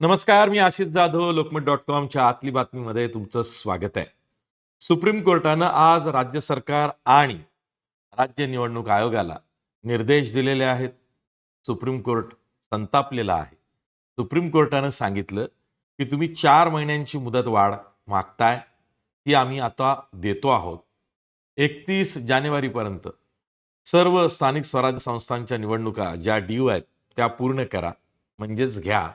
नमस्कार मी आशिष जाधव लोकमत डॉट कॉमच्या आतली बातमीमध्ये तुमचं स्वागत आहे. सुप्रीम कोर्टानं आज राज्य सरकार आणि राज्य निवडणूक आयोगाला निर्देश दिलेले आहेत. सुप्रीम कोर्ट संतापलेला आहे. सुप्रीम कोर्टानं सांगितलं की तुम्ही चार महिन्यांची मुदत वाढ मागताय ती आम्ही आता देतो आहोत. एकतीस जानेवारीपर्यंत सर्व स्थानिक स्वराज्य संस्थांच्या निवडणुका ज्या ड्यू आहेत त्या पूर्ण करा म्हणजेच घ्या.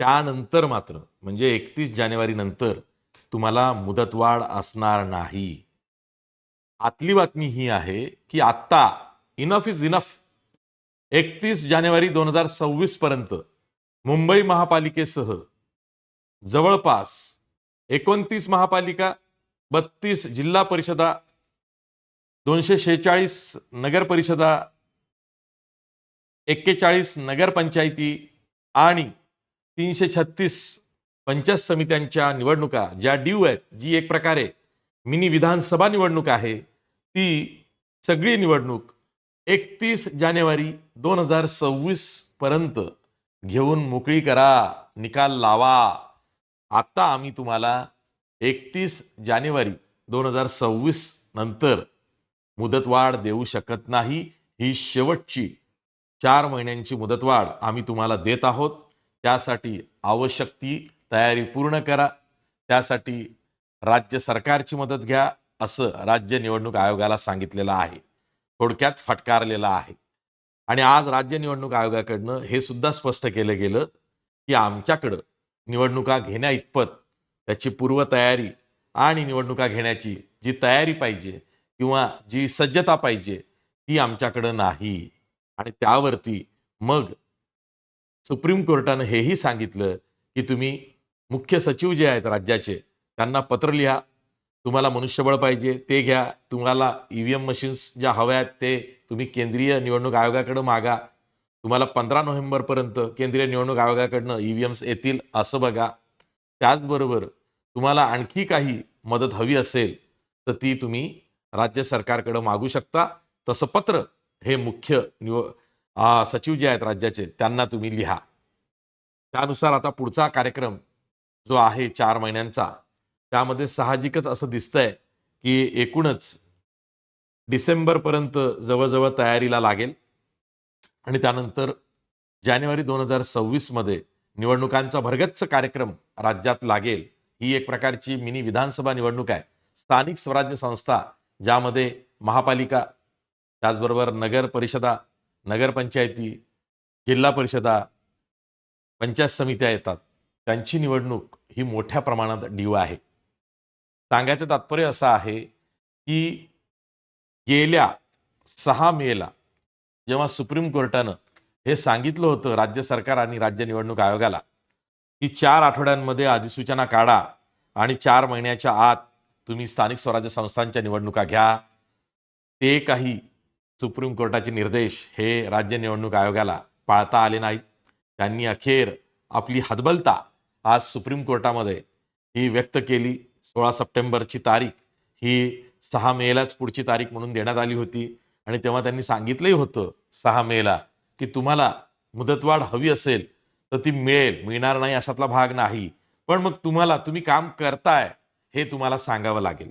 त्यानंतर मात्र म्हणजे एकतीस जानेवारी नंतर तुम्हाला मुदतवाढ असणार नाही. आतली बातमी ही आहे की आत्ता इनफ इज इनफ एकतीस जानेवारी दोन हजार सव्वीस पर्यंत मुंबई महापालिकेसह जवळपास एकोणतीस महापालिका बत्तीस जिल्हा परिषदा दोनशे शेहेचाळीस नगर परिषदा एक्केचाळीस नगरपंचायती आणि तीनशे छत्तीस पंचायत समित्यांच्या निवडणुका ज्या ड्यू आहेत जी एक प्रकारे मिनी विधानसभा निवडणूक आहे ती सगळी निवडणूक एकतीस जानेवारी दोन हजार सव्वीस पर्यंत घेऊन मोकळी करा निकाल लावा. आता आम्ही तुम्हाला एकतीस जानेवारी दोन हजार सव्वीस नंतर मुदतवाढ देऊ शकत नाही ही शेवटची चार महिन्यांची मुदतवाढ आम्ही तुम्हाला देत आहोत. त्यासाठी आवश्यक ती तयारी पूर्ण करा. त्यासाठी राज्य सरकारची मदत घ्या असं राज्य निवडणूक आयोगाला सांगितलेलं आहे. थोडक्यात फटकारलेलं आहे. आणि आज राज्य निवडणूक आयोगाकडनं हे सुद्धा स्पष्ट केलं गेलं की आमच्याकडं निवडणुका घेण्या इतपत त्याची पूर्वतयारी आणि निवडणुका घेण्याची जी तयारी पाहिजे किंवा जी सज्जता पाहिजे ती आमच्याकडं नाही. आणि त्यावरती मग सुप्रीम कोर्टानं हेही सांगितलं की तुम्ही मुख्य सचिव जे आहेत राज्याचे त्यांना पत्र लिहा. तुम्हाला मनुष्यबळ पाहिजे ते घ्या. तुम्हाला ई व्ही एम मशीन्स ज्या हव्या आहेत ते तुम्ही केंद्रीय निवडणूक आयोगाकडं मागा. तुम्हाला पंधरा नोव्हेंबरपर्यंत केंद्रीय निवडणूक आयोगाकडनं ई व्ही एम्स येतील असं बघा. त्याचबरोबर तुम्हाला आणखी काही मदत हवी असेल तर ती तुम्ही राज्य सरकारकडं मागू शकता. तसं पत्र हे मुख्य निव सचिव जे आहेत राज्याचे त्यांना तुम्ही लिहा. त्यानुसार आता पुढचा कार्यक्रम जो आहे चार महिन्यांचा त्यामध्ये साहजिकच असं दिसतंय की एकूणच डिसेंबरपर्यंत जवळजवळ तयारीला लागेल. आणि त्यानंतर जानेवारी दोन हजार सव्वीसमध्ये निवडणुकांचा भरगच्च कार्यक्रम राज्यात लागेल. ही एक प्रकारची मिनी विधानसभा निवडणूक आहे. स्थानिक स्वराज्य संस्था ज्यामध्ये महापालिका त्याचबरोबर नगर परिषदा नगरपंचायती जिल्हा परिषदा पंचायत समित्या येतात. त्यांची निवडणूक ही मोठ्या प्रमाणात डीव आहे. सांगायचं तात्पर्य असं आहे की गेल्या सहा मेला जेव्हा सुप्रीम कोर्टानं हे सांगितलं होतं राज्य सरकार आणि राज्य निवडणूक आयोगाला की चार आठवड्यांमध्ये अधिसूचना काढा आणि चार महिन्याच्या आत तुम्ही स्थानिक स्वराज्य संस्थांच्या निवडणुका घ्या. ते काही सुप्रीम कोर्टाचे निर्देश हे राज्य निवडणूक आयोगाला पाळता आले नाहीत. त्यांनी अखेर आपली हतबलता आज सुप्रीम कोर्टामध्ये ही व्यक्त केली. सोळा सप्टेंबरची तारीख ही सहा मेलाच पुढची तारीख म्हणून देण्यात आली होती. आणि तेव्हा त्यांनी सांगितलंही होतं सहा मेला की तुम्हाला मुदतवाढ हवी असेल तर ती मिळेल. मिळणार नाही अशातला भाग नाही. पण मग तुम्हाला तुम्ही काम करताय हे तुम्हाला सांगावं लागेल.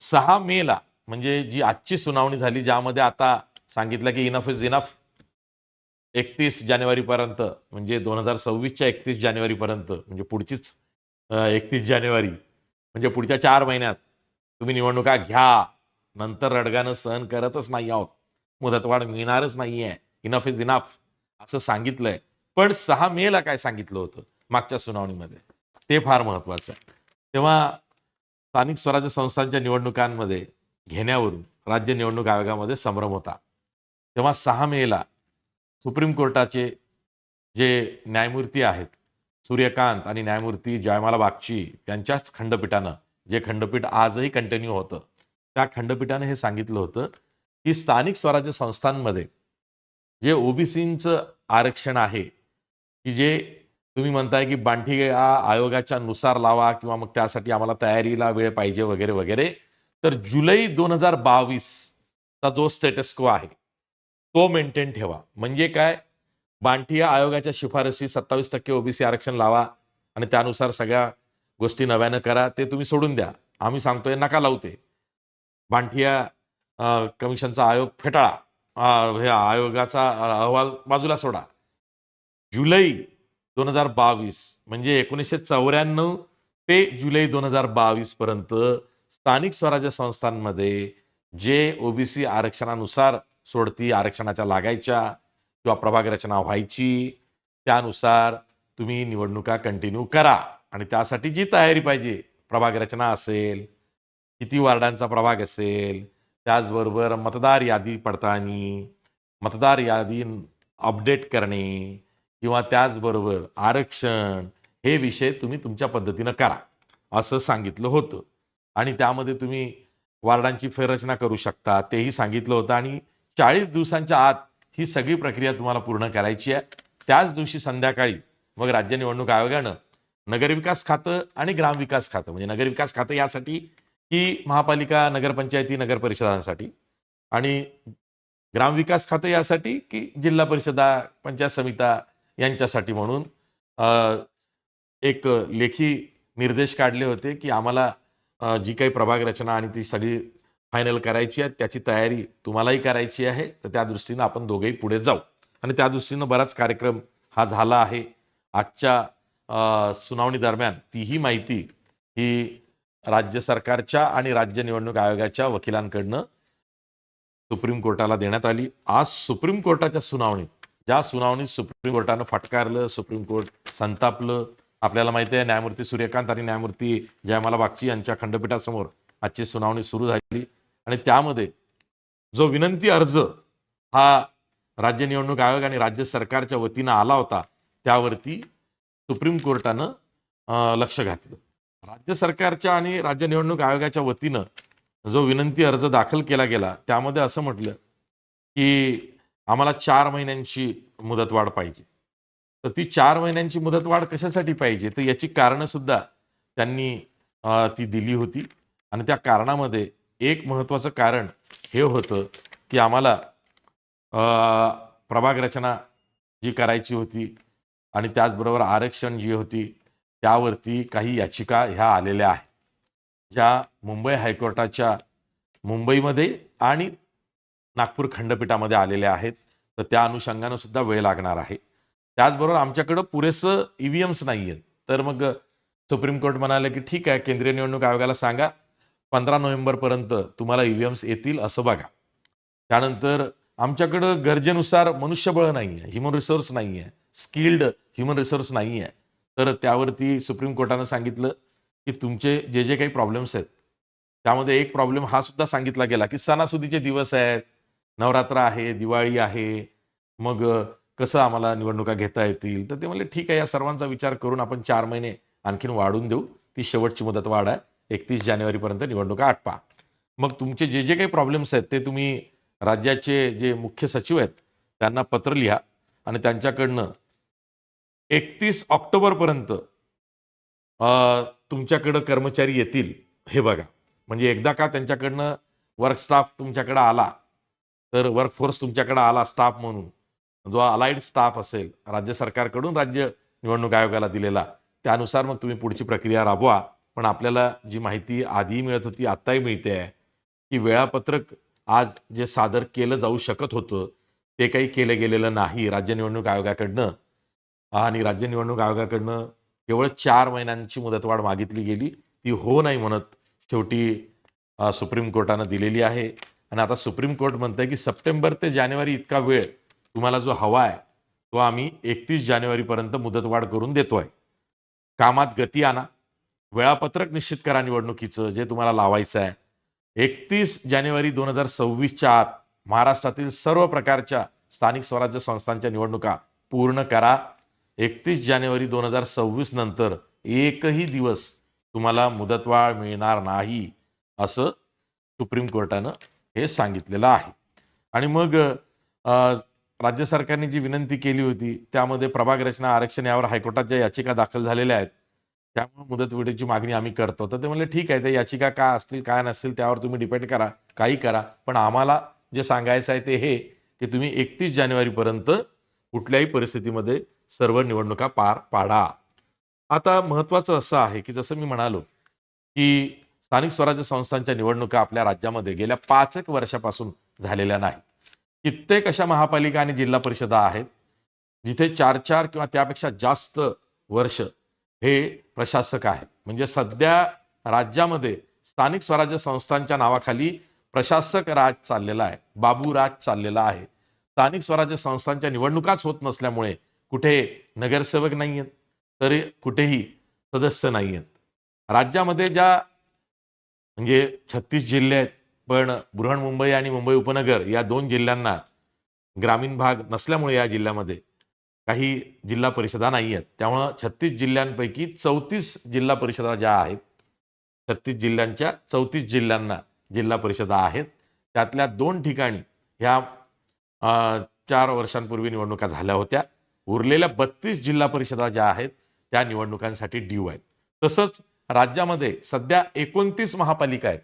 सहा मेला म्हणजे जी आजची सुनावणी झाली ज्यामध्ये आता सांगितलं की इनफ इज इनफ एकतीस जानेवारीपर्यंत म्हणजे दोन हजार सव्वीसच्या एकतीस जानेवारीपर्यंत म्हणजे पुढचीच एकतीस जानेवारी म्हणजे पुढच्या चार महिन्यात तुम्ही निवडणुका घ्या. नंतर रडगानं सहन करतच नाही आहोत. मुदतवाढ मिळणारच नाही आहे इनफ इज इनफ असं सांगितलंय. पण सहा मेला काय सांगितलं होतं मागच्या सुनावणीमध्ये? ते फार महत्वाचं आहे. तेव्हा स्थानिक स्वराज्य संस्थांच्या निवडणुकांमध्ये घेण्यावरून राज्य निवडणूक आयोगामध्ये संभ्रम होता. तेव्हा सहा मेला सुप्रीम कोर्टाचे जे न्यायमूर्ती आहेत सूर्यकांत आणि न्यायमूर्ती जयमाला बागची यांच्याच खंडपीठानं जे खंडपीठ आजही कंटिन्यू होतं त्या खंडपीठाने हे सांगितलं होतं की स्थानिक स्वराज्य संस्थांमध्ये जे ओबीसींचं आरक्षण आहे की जे तुम्ही म्हणताय की बांठी आयोगाच्या नुसार लावा किंवा मग त्यासाठी आम्हाला तयारीला वेळ पाहिजे वगैरे वगैरे तर जुलै दोन हजार बावीसचा जो स्टेटस को आहे तो मेंटेन ठेवा. म्हणजे काय? बांठिया आयोगाच्या शिफारशी सत्तावीस टक्के ओबीसी आरक्षण लावा आणि त्यानुसार सगळ्या गोष्टी नव्यानं करा ते तुम्ही सोडून द्या. आम्ही सांगतोय नका लावू ते. बांठिया कमिशनचा आयोग फेटाळा. हे आयोगाचा अहवाल बाजूला सोडा. जुलै दोन हजार बावीस म्हणजे एकोणीसशे चौऱ्याण्णव ते जुलै दोन हजार बावीस पर्यंत स्थानिक स्वराज्य संस्थांमध्ये जे ओबीसी आरक्षणानुसार सोडती आरक्षणाच्या लागायच्या किंवा प्रभाग रचना व्हायची त्यानुसार तुम्ही निवडणुका कंटिन्यू करा. आणि त्यासाठी जी तयारी पाहिजे प्रभाग रचना असेल किती वार्डांचा प्रभाग असेल त्याचबरोबर मतदार यादी पडताळणी मतदार यादी अपडेट करणे किंवा त्याचबरोबर आरक्षण हे विषय तुम्ही तुमच्या पद्धतीनं करा असं सांगितलं होतं. आणि त्यामध्ये तुम्ही वार्डांची फेररचना करू शकता तेही सांगितलं होतं. आणि चाळीस दिवसांच्या आत ही सगळी प्रक्रिया तुम्हाला पूर्ण करायची आहे. त्याच दिवशी संध्याकाळी मग राज्य निवडणूक आयोगानं नगरविकास खातं आणि ग्रामविकास खातं म्हणजे नगरविकास खातं यासाठी की महापालिका नगरपंचायती नगर परिषदांसाठी आणि ग्रामविकास खातं यासाठी की जिल्हा परिषदा पंचायत समिता यांच्यासाठी म्हणून एक लेखी निर्देश काढले होते की आम्हाला जी काही प्रभाग रचना आणि ती सगळी फायनल करायची आहे त्याची तयारी तुम्हालाही करायची आहे. तर त्या दृष्टीनं आपण दोघेही पुढे जाऊ. आणि त्या दृष्टीनं बराच कार्यक्रम हा झाला आहे. आजच्या सुनावणी दरम्यान तीही माहिती ही राज्य सरकारच्या आणि राज्य निवडणूक आयोगाच्या वकिलांकडनं सुप्रीम कोर्टाला देण्यात आली. आज सुप्रीम कोर्टाच्या सुनावणीत ज्या सुनावणीत सुप्रीम कोर्टानं फटकारलं सुप्रीम कोर्ट संतापलं आपल्याला माहिती आहे न्यायमूर्ती सूर्यकांत आणि न्यायमूर्ती जयमाला बागची यांच्या खंडपीठासमोर आजची सुनावणी सुरू झाली आणि त्यामध्ये जो विनंती अर्ज हा राज्य निवडणूक आयोग आणि राज्य सरकारच्या वतीनं आला होता त्यावरती सुप्रीम कोर्टानं लक्ष घातलं. राज्य सरकारच्या आणि राज्य निवडणूक आयोगाच्या वतीनं जो विनंती अर्ज दाखल केला गेला त्यामध्ये असं म्हटलं की आम्हाला चार महिन्यांची मुदतवाढ पाहिजे. तर ती चार महिन्यांची मुदतवाढ कशासाठी पाहिजे? तर याची कारणं सुद्धा त्यांनी ती दिली होती. आणि त्या कारणामध्ये एक महत्त्वाचं कारण हे होतं की आम्हाला प्रभाग रचना जी करायची होती आणि त्याचबरोबर आरक्षण जी होती त्यावरती काही याचिका ह्या आलेल्या आहेत. ज्या मुंबई हायकोर्टाच्या मुंबईमध्ये आणि नागपूर खंडपीठामध्ये आलेल्या आहेत. तर त्या अनुषंगानं सुद्धा वेळ लागणार आहे. त्याचबरोबर आमच्याकडं पुरेसं ईव्हीएम्स नाही आहेत तर मग सुप्रीम कोर्ट म्हणाले की ठीक आहे केंद्रीय निवडणूक आयोगाला सांगा पंधरा नोव्हेंबरपर्यंत तुम्हाला ईव्हीएम्स एम्स येतील असं बघा. त्यानंतर आमच्याकडं गरजेनुसार मनुष्यबळ नाही आहे ह्युमन रिसोर्स नाही आहे स्किल्ड ह्युमन रिसोर्स नाही आहे तर त्यावरती सुप्रीम कोर्टानं सांगितलं की तुमचे जे जे काही प्रॉब्लेम्स आहेत त्यामध्ये एक प्रॉब्लेम हा सुद्धा सांगितला गेला की सणासुदीचे दिवस आहेत नवरात्र आहे दिवाळी आहे मग कसं आम्हाला निवडणुका घेता येतील? तर ते म्हणले ठीक आहे या सर्वांचा विचार करून आपण चार महिने आणखीन वाढून देऊ. ती शेवटची मुदत वाढ. आहे एकतीस जानेवारीपर्यंत निवडणुका आटपा. मग तुमचे जे जे काही प्रॉब्लेम्स आहेत ते तुम्ही राज्याचे जे मुख्य सचिव आहेत त्यांना पत्र लिहा आणि त्यांच्याकडनं एकतीस ऑक्टोबरपर्यंत तुमच्याकडं कर्मचारी येतील. हे बघा. म्हणजे एकदा का त्यांच्याकडनं वर्क स्टाफ तुमच्याकडं आला तर वर्कफोर्स तुमच्याकडं आला स्टाफ म्हणून. जो अलाइड स्टाफ असेल राज्य सरकारकडून राज्य निवडणूक आयोगाला दिलेला त्यानुसार मग तुम्ही पुढची प्रक्रिया राबवा. पण आपल्याला जी माहिती आधी मिळत होती आत्ताही मिळते आहे की वेळापत्रक आज जे सादर केलं जाऊ शकत होतं ते काही केलं गेलेलं नाही राज्य निवडणूक आयोगाकडनं. आणि राज्य निवडणूक आयोगाकडनं केवळ चार महिन्यांची मुदतवाढ मागितली गेली ती हो नाही म्हणत शेवटी सुप्रीम कोर्टानं दिलेली आहे. आणि आता सुप्रीम कोर्ट म्हणतंय की सप्टेंबर ते जानेवारी इतका वेळ तुम्हाला जो हवा आहे तो आम्ही एकतीस जानेवारीपर्यंत मुदतवाढ करून देतोय. कामात गती आणा. वेळापत्रक निश्चित करा निवडणुकीचं जे तुम्हाला लावायचं आहे. एकतीस जानेवारी दोन हजार सव्वीसच्या आत महाराष्ट्रातील सर्व प्रकारच्या स्थानिक स्वराज्य संस्थांच्या निवडणुका पूर्ण करा. एकतीस जानेवारी दोन हजार सव्वीस नंतर एकही दिवस तुम्हाला मुदतवाढ मिळणार नाही असं सुप्रीम कोर्टानं हे सांगितलेलं आहे. आणि मग राज्य सरकारने जी विनंती केली होती त्यामध्ये प्रभाग रचना आरक्षण यावर हायकोर्टात ज्या याचिका दाखल झालेल्या आहेत त्यामुळे मुदतवेळेची मागणी आम्ही करतो. तर ते म्हणले ठीक आहे त्या याचिका काय असतील काय नसतील त्यावर तुम्ही डिपेंड करा काही करा. पण आम्हाला जे सांगायचं आहे ते हे की तुम्ही एकतीस जानेवारीपर्यंत कुठल्याही परिस्थितीमध्ये सर्व निवडणुका पार पाडा. आता महत्वाचं असं आहे की जसं मी म्हणालो की स्थानिक स्वराज्य संस्थांच्या निवडणुका आपल्या राज्यामध्ये गेल्या पाच एक वर्षापासून झालेल्या नाही कित्येक अशा महापालिका आणि जिल्हा परिषदा आहेत जिथे चार चार किंवा त्यापेक्षा जास्त वर्ष हे प्रशासक आहेत. म्हणजे सध्या राज्यामध्ये स्थानिक स्वराज्य संस्थांच्या नावाखाली प्रशासक राज चाललेला आहे बाबू राज चाललेला आहे. स्थानिक स्वराज्य संस्थांच्या निवडणुकाच होत नसल्यामुळे कुठे नगरसेवक नाही आहेत तरी कुठेही सदस्य नाही आहेत राज्यामध्ये ज्या म्हणजे छत्तीस जिल्हे आहेत पण बृहन्मुंबई आणि मुंबई उपनगर या दोन जिल्ह्यांना ग्रामीण भाग नसल्यामुळे या जिल्ह्यामध्ये काही जिल्हा परिषदा नाही आहेत. त्यामुळं छत्तीस जिल्ह्यांपैकी चौतीस जिल्हा परिषदा ज्या आहेत छत्तीस जिल्ह्यांच्या चौतीस जिल्ह्यांना जिल्हा परिषदा आहेत. त्यातल्या दोन ठिकाणी ह्या चार वर्षांपूर्वी निवडणुका झाल्या होत्या. उरलेल्या बत्तीस जिल्हा परिषदा ज्या आहेत त्या निवडणुकांसाठी ड्यू आहेत. तसंच राज्यामध्ये सध्या एकोणतीस महापालिका आहेत.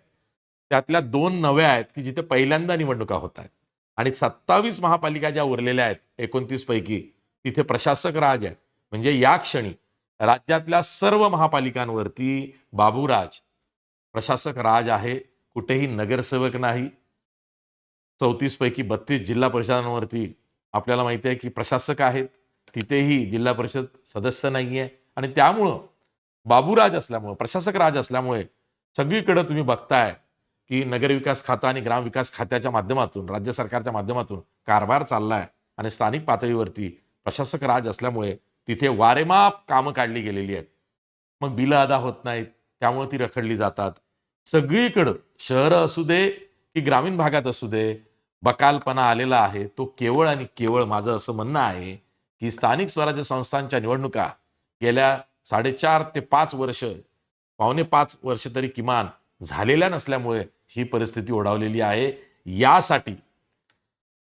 त्यातल्या दोन नव्या आहेत की जिथे पहिल्यांदा निवडणुका होत आहेत. आणि सत्तावीस महापालिका ज्या उरलेल्या आहेत एकोणतीस पैकी तिथे प्रशासक राज आहे म्हणजे या क्षणी राज्यातल्या सर्व महापालिकांवरती बाबूराज प्रशासक राज आहे. कुठेही नगरसेवक नाही. चौतीस पैकी बत्तीस जिल्हा परिषदांवरती आपल्याला माहिती आहे की प्रशासक आहेत. तिथेही जिल्हा परिषद सदस्य नाही आहे आणि त्यामुळं बाबूराज असल्यामुळं प्रशासक राज असल्यामुळे सगळीकडे तुम्ही बघताय की नगरविकास खाता आणि ग्रामविकास खात्याच्या माध्यमातून राज्य सरकारच्या माध्यमातून कारभार चाललाय आणि स्थानिक पातळीवरती प्रशासक राज असल्यामुळे तिथे वारेमाप कामं काढली गेलेली आहेत. मग बिलं अदा होत नाहीत त्यामुळे ती रखडली जातात. सगळीकडं शहरं असू दे की ग्रामीण भागात असू दे बकालपणा आलेला आहे तो केवळ आणि केवळ माझं असं म्हणणं आहे की स्थानिक स्वराज्य संस्थांच्या निवडणुका गेल्या साडेचार ते पाच वर्ष पावणे पाच वर्ष तरी किमान झालेल्या नसल्यामुळे ही परिस्थिती ओढावलेली आहे. यासाठी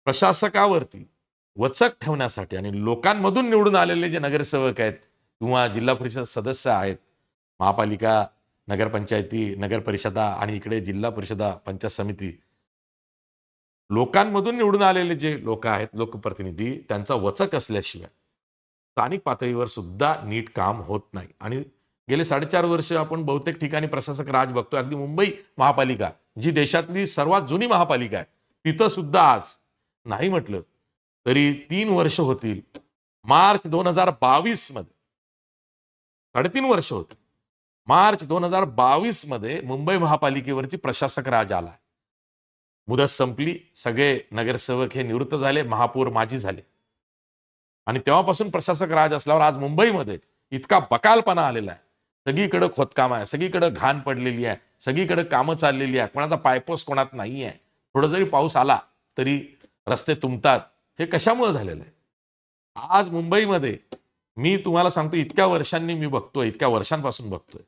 प्रशासकावरती वचक ठेवण्यासाठी आणि लोकांमधून निवडून आलेले जे नगरसेवक आहेत किंवा जिल्हा परिषद सदस्य आहेत महापालिका नगरपंचायती नगर परिषदा आणि इकडे जिल्हा परिषदा पंचायत समिती लोकांमधून निवडून आलेले जे लोक आहेत लोकप्रतिनिधी त्यांचा वचक असल्याशिवाय स्थानिक पातळीवर सुद्धा नीट काम होत नाही. आणि गेले साडेचार वर्ष आपण बहुतेक ठिकाणी प्रशासक राज बघतोय. अगदी मुंबई महापालिका जी देशातली सर्वात जुनी महापालिका आहे तिथं सुद्धा आज नाही म्हटलं तरी तीन वर्ष होतील. मार्च दोन हजार बावीसमध्ये साडेतीन वर्ष होत मार्च दोन हजार बावीसमध्ये मुंबई महापालिकेवरची प्रशासक राज आला. मुदत संपली सगळे नगरसेवक हे निवृत्त झाले महापौर माजी झाले. आणि तेव्हापासून प्रशासक राज असल्यावर आज मुंबईमध्ये इतका बकालपणा आलेला आहे. सगळीकडं खोदकाम आहे सगळीकडं घाण पडलेली आहे सगळीकडं कामं चाललेली आहे कोणाचा पायपोस कोणात नाही आहे थोडं जरी पाऊस आला तरी रस्ते तुंबतात. हे कशामुळे झालेलं आहे? आज मुंबईमध्ये मी तुम्हाला सांगतो इतक्या वर्षांनी मी बघतोय इतक्या वर्षांपासून बघतोय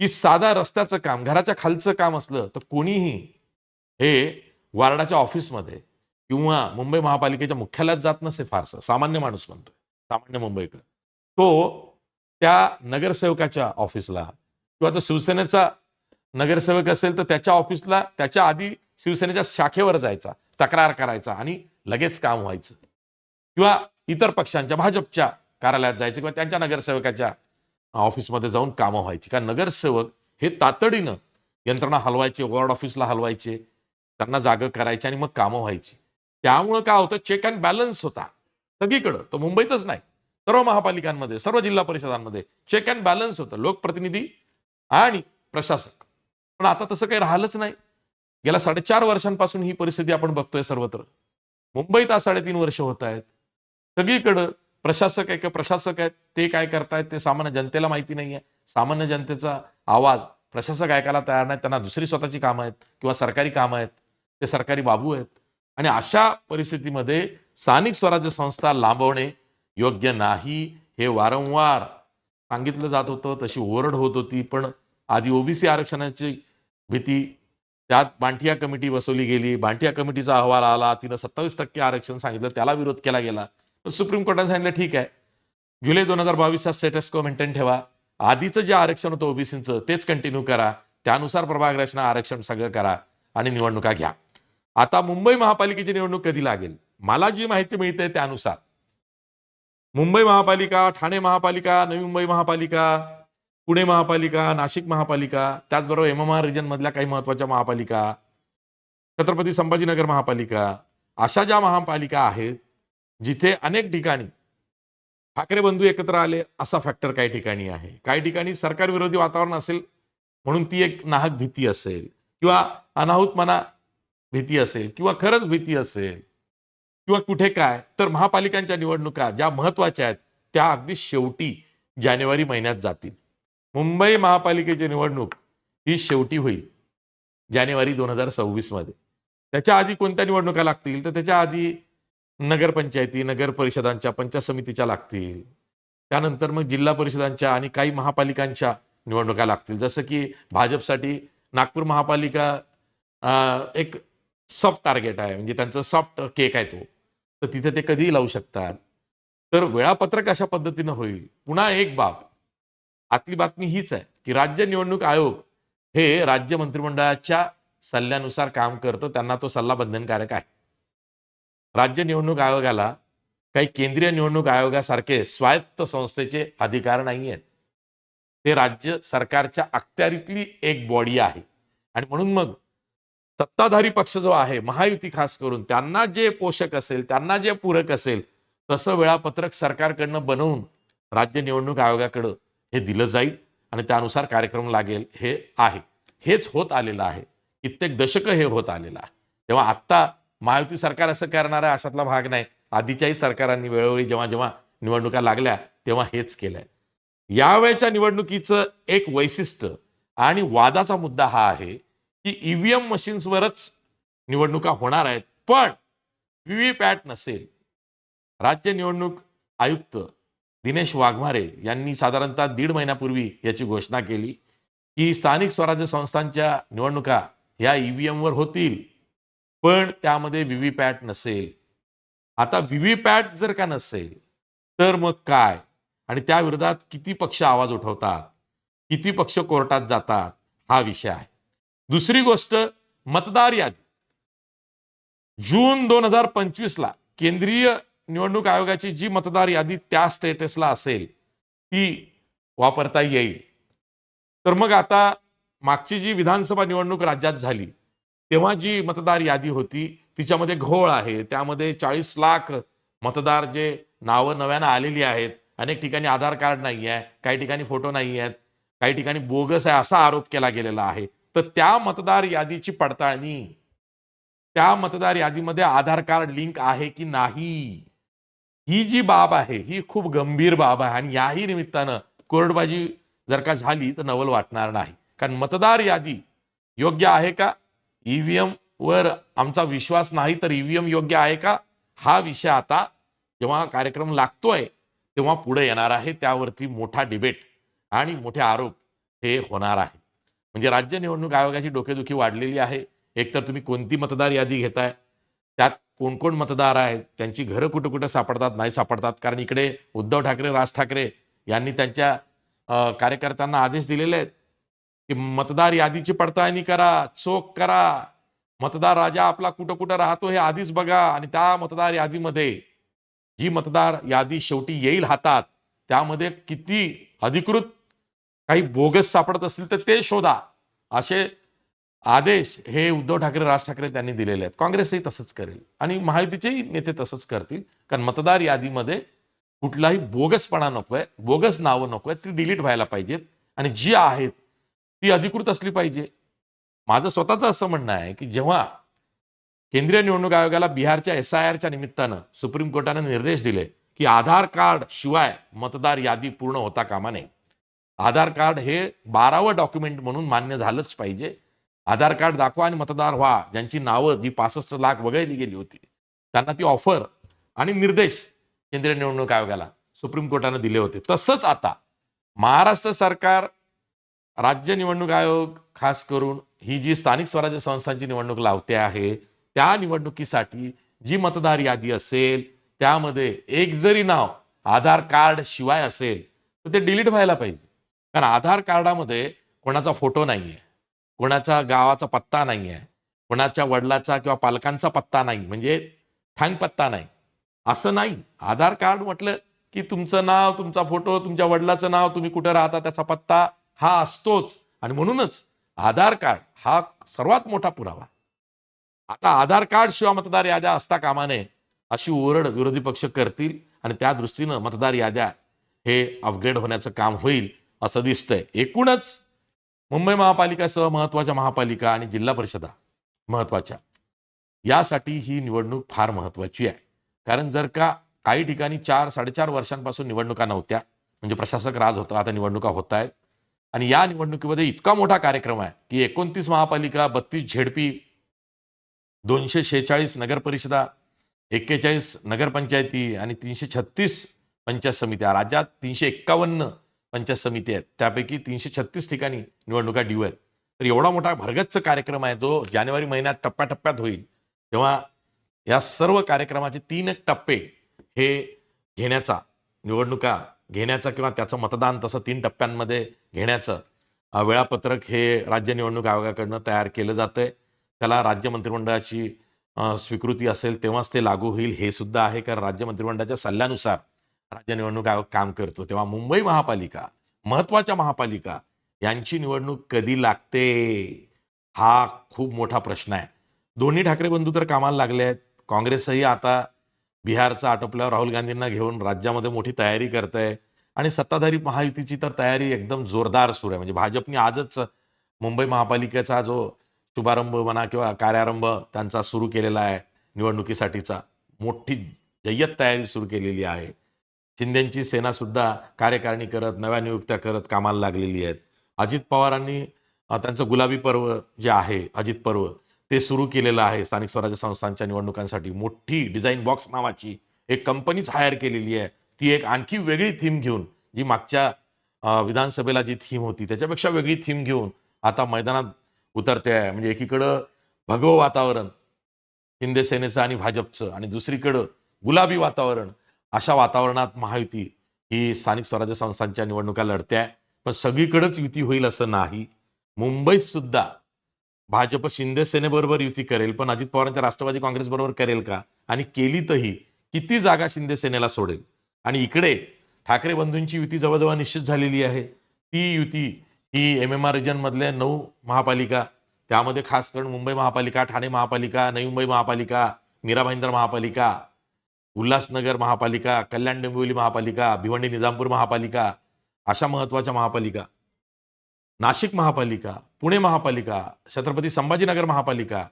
की साधा रस्त्याचं काम घराच्या खालचं काम असलं तर कोणीही हे वार्डाच्या ऑफिसमध्ये किंवा मुंबई महापालिकेच्या मुख्यालयात जात नसे फारसं सामान्य माणूस म्हणतोय सामान्य मुंबईकर. तो त्या नगरसेवकाच्या ऑफिसला. किंवा तो शिवसेनेचा नगरसेवक असेल तर त्याच्या ऑफिसला त्याच्या आधी शिवसेनेच्या शाखेवर जायचा तक्रार करायचा आणि लगेच काम व्हायचं. किंवा इतर पक्षांच्या भाजपच्या कार्यालयात जायचं किंवा त्यांच्या नगरसेवकाच्या ऑफिसमध्ये जाऊन कामं व्हायची. कारण नगरसेवक हे तातडीनं यंत्रणा हलवायचे वॉर्ड ऑफिसला हलवायचे त्यांना जागं करायचे आणि मग कामं व्हायची. त्यामुळं काय होतं चेक अँड बॅलन्स होता. सगळीकडं. तो मुंबईतच नाही. सर्व महापालिकांमध्ये सर्व जिल्हा परिषदांमध्ये चेक अँड बॅलन्स होतं. लोकप्रतिनिधी आणि प्रशासक. पण आता तसं काही राहिलंच नाही. गेल्या साडेचार वर्षांपासून ही परिस्थिती आपण बघतोय सर्वत्र. मुंबईत आज साडेतीन वर्ष होत आहेत. सगळीकडं प्रशासक आहे का प्रशासक आहेत? ते काय करतायत? ते सामान्य जनतेला माहिती नाही आहे सामान्य जनतेचा आवाज प्रशासक ऐकायला तयार नाही त्यांना दुसरी स्वतःची कामं आहेत किंवा सरकारी कामं आहेत. ते सरकारी बाबू आहेत. आणि अशा परिस्थितीमध्ये स्थानिक स्वराज्य संस्था लांबवणे योग्य नाही हे वारंवार सांगितलं जात होतं तशी ओरड होत होती. पण आधी ओबीसी आरक्षणाची भीती त्यात बांटिया कमिटी बसवली गेली. बांटिया कमिटीचा अहवाल आला तिनं सत्तावीस टक्के आरक्षण सांगितलं त्याला विरोध केला गेला. तर सुप्रीम कोर्टाने सांगितलं ठीक आहे. जुलै दोन हजार बावीसचा स्टेटस को मेंटेन ठेवा. आधीचं जे आरक्षण होतं ओबीसीचं तेच कंटिन्यू करा. त्यानुसार प्रभाग रचना आरक्षण सगळं करा आणि निवडणुका घ्या. आता मुंबई महापालिकेची निवडणूक कधी लागेल? मला जी माहिती मिळते त्यानुसार. मुंबई महापालिका ठाणे महापालिका नवी मुंबई महापालिका पुणे महापालिका नाशिक महापालिका त्याचबरोबर एम एम आर रिजनमधल्या काही महत्त्वाच्या महापालिका छत्रपती संभाजीनगर महापालिका अशा ज्या महापालिका आहेत जिथे अनेक ठिकाणी ठाकरे बंधू एकत्र आले असा फॅक्टर काही ठिकाणी आहे. काही ठिकाणी सरकार विरोधी वातावरण असेल म्हणून ती एक नाहक भीती असेल किंवा अनाहूत मना भीती असेल किंवा खरंच भीती असेल किंवा कुठे काय तर महापालिकांच्या निवडणुका ज्या महत्त्वाच्या आहेत त्या अगदी शेवटी जानेवारी महिन्यात जातील. मुंबई महापालिकेची निवडणूक ही शेवटी होईल जानेवारी दोन हजार सव्वीसमध्ये. त्याच्या आधी कोणत्या निवडणुका लागतील? तर त्याच्या आधी नगरपंचायती नगर परिषदांच्या पंचायत समितीच्या लागतील. त्यानंतर मग जिल्हा परिषदांच्या आणि काही महापालिकांच्या निवडणुका लागतील. जसं की भाजपसाठी नागपूर महापालिका एक सॉफ्ट टार्गेट आहे. म्हणजे त्यांचं सॉफ्ट केक आहे तो. तर तिथे ते कधीही लावू शकतात. तर वेळापत्रक अशा पद्धतीनं होईल. पुन्हा एक बाब. आतली बातमी हीच आहे की राज्य निवडणूक आयोग हे राज्य मंत्रिमंडळाच्या सल्ल्यानुसार काम करतं त्यांना तो सल्ला बंधनकारक आहे. राज्य निवडणूक आयोगाला काही केंद्रीय निवडणूक आयोगासारखे स्वायत्त संस्थेचे अधिकार नाही आहेत ते राज्य सरकारच्या अखत्यारीतली एक बॉडी आहे. आणि म्हणून मग सत्ताधारी पक्ष जो आहे महायुती खास करून त्यांना जे पोषक असेल त्यांना जे पूरक असेल तसं वेळापत्रक सरकारकडनं बनवून राज्य निवडणूक आयोगाकडं हे दिलं जाईल आणि त्यानुसार कार्यक्रम लागेल हे आहे. हेच होत आलेलं आहे. कित्येक दशकं हे होत आलेलं आहे. तेव्हा आत्ता महायुती सरकार असं करणार आहे अशातला भाग नाही. आधीच्याही सरकारांनी वेळोवेळी जेव्हा जेव्हा निवडणुका लागल्या तेव्हा हेच केलंय. यावेळच्या निवडणुकीचं एक वैशिष्ट्य आणि वादाचा मुद्दा हा आहे की ईव्हीएम मशीन्सवरच निवडणुका होणार आहेत. पण व्हीव्हीपॅट नसेल. राज्य निवडणूक आयुक्त दिनेश वाघमारे यांनी साधारणतः दीड महिन्यापूर्वी याची घोषणा केली की स्थानिक स्वराज्य संस्थांच्या निवडणुका ह्या ईव्हीएमवर होतील. पण त्यामध्ये व्हीव्हीपॅट नसेल. आता व्हीव्हीपॅट जर का नसेल तर मग काय? आणि त्या विरोधात किती पक्ष आवाज उठवतात? किती पक्ष कोर्टात जातात? हा विषय आहे. दुसरी गोष्ट मतदार यादी. जून दोन हजार पंचवीसला केंद्रीय निवडणूक आयोगाची जी मतदार यादी त्या स्टेटसला असेल ती वापरता येईल. तर मग आता मागची जी विधानसभा निवडणूक राज्यात झाली तेव्हा जी मतदार यादी होती तिच्यामध्ये घोळ आहे. त्यामध्ये चाळीस लाख मतदार जे नावं नव्यानं आलेली आहेत अनेक ठिकाणी आधार कार्ड नाही आहे काही ठिकाणी फोटो नाही आहेत काही ठिकाणी बोगस आहे असा आरोप केला गेलेला आहे. तर त्या मतदार यादीची पडताळणी. त्या मतदार यादीमध्ये आधार कार्ड लिंक आहे की नाही? ही जी बाब आहे ही खूप गंभीर बाब आहे आणि याही निमित्तानं कोरडबाजी जर का झाली तर नवल वाटणार नाही. कारण मतदार यादी योग्य आहे का? ईव्हीएम वर आमचा विश्वास नाही तर ईव्हीएम योग्य आहे का? हा विषय आता जेव्हा कार्यक्रम लागतोय तेव्हा पुढे येणार आहे. त्यावरती मोठा डिबेट आणि मोठे आरोप हे होणार आहे म्हणजे राज्य निवडणूक आयोगाची डोकेदुखी वाढलेली आहे. एकतर तुम्ही कोणती मतदार यादी घेताय? त्यात कोण कोण मतदार आहेत? त्यांची घरं कुठं कुठं सापडतात नाही सापडतात? कारण इकडे उद्धव ठाकरे राज ठाकरे यांनी त्यांच्या कार्यकर्त्यांना आदेश दिलेले आहेत की मतदार यादीची पडताळणी करा चोख करा. मतदार राजा आपला कुठं कुठं राहतो हे आधीच बघा आणि त्या मतदार यादीमध्ये जी मतदार यादी शेवटी येईल हातात त्यामध्ये किती अधिकृत काही बोगस सापडत असतील तर ते शोधा. असे आदेश हे उद्धव ठाकरे राज ठाकरे त्यांनी दिलेले आहेत. काँग्रेसही तसंच करेल. आणि महायुतीचेही नेते तसंच करतील. कारण मतदार यादीमध्ये कुठलाही बोगसपणा नको आहे बोगस नावं नको आहेत ती डिलीट व्हायला पाहिजेत. आणि जी आहेत ती अधिकृत असली पाहिजे. माझं स्वतःचं असं म्हणणं आहे की जेव्हा केंद्रीय निवडणूक आयोगाला बिहारच्या एस आय आरच्या निमित्तानं सुप्रीम कोर्टाने निर्देश दिले की आधार कार्ड शिवाय मतदार यादी पूर्ण होता कामा नये आधार कार्ड हे बारावं डॉक्युमेंट म्हणून मान्य झालंच पाहिजे. आधार कार्ड दाखवा आणि मतदार व्हा. ज्यांची नावं जी पासष्ट लाख वगळली गेली होती. त्यांना ती ऑफर आणि निर्देश केंद्रीय निवडणूक आयोगाला सुप्रीम कोर्टाने दिले होते. तसंच आता महाराष्ट्र सरकार राज्य निवडणूक आयोग खास करून ही जी स्थानिक स्वराज्य संस्थांची निवडणूक लावते आहे त्या निवडणुकीसाठी जी मतदार यादी असेल त्यामध्ये एक जरी नाव आधार कार्ड शिवाय असेल तर ते डिलीट व्हायला पाहिजे. कारण आधार कार्डामध्ये कोणाचा फोटो नाही आहे कोणाचा गावाचा पत्ता नाही आहे कोणाच्या वडिलाचा किंवा पालकांचा पत्ता नाही म्हणजे ठांग पत्ता नाही. असं नाही. आधार कार्ड म्हटलं की तुमचं नाव तुमचा फोटो तुमच्या वडिलाचं नाव तुम्ही कुठे राहता त्याचा पत्ता हा असतोच. आणि म्हणूनच आधार कार्ड हा सर्वात मोठा पुरावा. आता आधार कार्ड शिवाय मतदार याद्या असता कामा नये अशी ओरड विरोधी पक्ष करतील आणि त्या दृष्टीनं मतदार याद्या हे अपग्रेड होण्याचं काम होईल. असं दिसतंय. एकूणच मुंबई महापालिकासह महत्त्वाच्या महापालिका आणि जिल्हा परिषदा महत्त्वाच्या यासाठी ही निवडणूक फार महत्वाची आहे. कारण जर का काही ठिकाणी चार साडेचार वर्षांपासून निवडणुका नव्हत्या म्हणजे प्रशासक राज होता आता निवडणुका होत आहेत आणि या निवडणुकीमध्ये इतका मोठा कार्यक्रम आहे की एकोणतीस महापालिका बत्तीस झेडपी दोनशे शेहेचाळीस नगरपरिषदा एक्केचाळीस नगरपंचायती आणि तीनशे छत्तीस पंचायत समित्या. राज्यात तीनशे एक्कावन्न पंचायत समिती आहेत. त्यापैकी तीनशे छत्तीस ठिकाणी निवडणुका ड्यू आहेत. तर एवढा मोठा भरगच्च कार्यक्रम आहे जो जानेवारी महिन्यात टप्प्याटप्प्यात होईल. तेव्हा या सर्व कार्यक्रमाचे तीन एक टप्पे हे घेण्याचा निवडणुका घेण्याचा किंवा त्याचं मतदान तसं तीन टप्प्यांमध्ये घेण्याचं वेळापत्रक हे राज्य निवडणूक आयोगाकडनं तयार केलं जातंय. त्याला राज्य मंत्रिमंडळाची स्वीकृती असेल तेव्हाच ते लागू होईल हे सुद्धा आहे. कारण राज्य मंत्रिमंडळाच्या सल्ल्यानुसार राज्य निवडणूक आयोग काम करतो. तेव्हा मुंबई महापालिका महत्त्वाच्या महापालिका यांची निवडणूक कधी लागते? हा खूप मोठा प्रश्न आहे. दोन्ही ठाकरे बंधू तर कामाला लागले आहेत. काँग्रेसही आता बिहारचा आटोपल्यावर राहुल गांधींना घेऊन राज्यामध्ये मोठी तयारी करत आहे आणि सत्ताधारी महायुतीची तर तयारी एकदम जोरदार सुरू आहे. म्हणजे भाजपने आजच मुंबई महापालिकेचा जो शुभारंभ म्हणा किंवा कार्यारंभ त्यांचा सुरू केलेला आहे. निवडणुकीसाठीचा मोठी जय्यत तयारी सुरू केलेली आहे. शिंदेंची सेना सुद्धा कार्यकारिणी करत नव्या नियुक्त्या करत कामाला लागलेली आहेत. अजित पवारांनी त्यांचं गुलाबी पर्व जे आहे अजित पर्व ते सुरू केलेलं आहे स्थानिक स्वराज्य संस्थांच्या निवडणुकांसाठी. मोठी डिझाईन बॉक्स नावाची एक कंपनीच हायर केलेली आहे. ती एक आणखी वेगळी थीम घेऊन जी मागच्या विधानसभेला जी थीम होती त्याच्यापेक्षा वेगळी थीम घेऊन आता मैदानात उतरते आहे. म्हणजे एकीकडं भगवं वातावरण शिंदे सेनेचं आणि भाजपचं आणि दुसरीकडं गुलाबी वातावरण अशा वातावरणात महायुती ही स्थानिक स्वराज्य संस्थांच्या निवडणुका लढते आहे. पण सगळीकडेच युती होईल असं नाही. मुंबईत सुद्धा भाजप शिंदे सेनेबरोबर युती करेल पण अजित पवारांच्या राष्ट्रवादी काँग्रेस बरोबर करेल का? आणि केली तही किती जागा शिंदे सेनेला सोडेल? आणि इकडे ठाकरे बंधूंची युती जवळजवळ निश्चित झालेली आहे. ती युती ही एम एम आर रिजनमधल्या नऊ महापालिका त्यामध्ये खास करून मुंबई महापालिका ठाणे महापालिका नवी मुंबई महापालिका मीरा भाईंदर महापालिका उल्हासनगर महापालिका कल्याण डोंबिवली महापालिका भिवंडी निजामपूर महापालिका अशा महत्त्वाच्या महापालिका. नाशिक महापालिका पुणे महापालिका छत्रपती संभाजीनगर महापालिका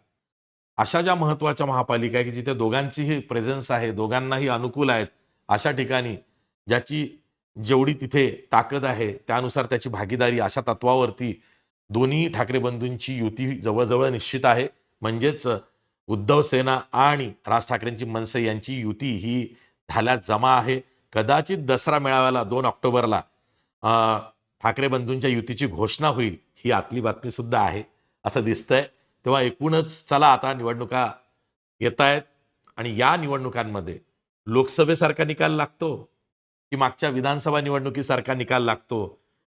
अशा ज्या महत्त्वाच्या महापालिका आहे की जिथे दोघांचीही प्रेझेन्स आहे दोघांनाही अनुकूल आहेत अशा ठिकाणी ज्याची जेवढी तिथे ताकद आहे त्यानुसार त्याची भागीदारी अशा तत्वावरती दोन्ही ठाकरे बंधूंची युती जवळजवळ निश्चित आहे. म्हणजेच उद्धव सेना आणि राज ठाकरेंची मनसे यांची युती ही झाल्यात जमा आहे. कदाचित दसरा मेळाव्याला दोन ऑक्टोबरला ठाकरे बंधूंच्या युतीची घोषणा होईल ही आतली बातमी सुद्धा आहे. असं दिसतंय. तेव्हा एकूणच चला आता निवडणुका येत आहेत आणि या निवडणुकांमध्ये लोकसभेसारखा निकाल लागतो की मागच्या विधानसभा निवडणुकीसारखा निकाल लागतो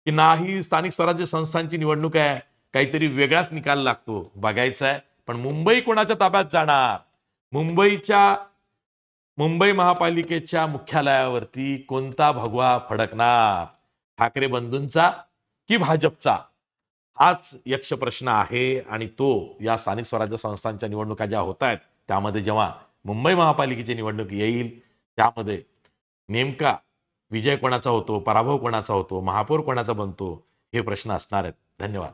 की नाही? स्थानिक स्वराज्य संस्थांची निवडणूक आहे. काहीतरी वेगळाच निकाल लागतो. बघायचा आहे पण मुंबई कोणाच्या ताब्यात जाणार? मुंबईच्या मुंबई महापालिकेच्या मुख्यालयावरती कोणता भगवा फडकणार? ठाकरे बंधूंचा की भाजपचा? हाच यक्ष प्रश्न आहे आणि तो या स्थानिक स्वराज्य संस्थांच्या निवडणुका ज्या होत आहेत त्यामध्ये जेव्हा मुंबई महापालिकेची निवडणूक येईल त्यामध्ये नेमका विजय कोणाचा होतो पराभव कोणाचा होतो महापौर कोणाचा बनतो हे प्रश्न असणार आहेत. धन्यवाद.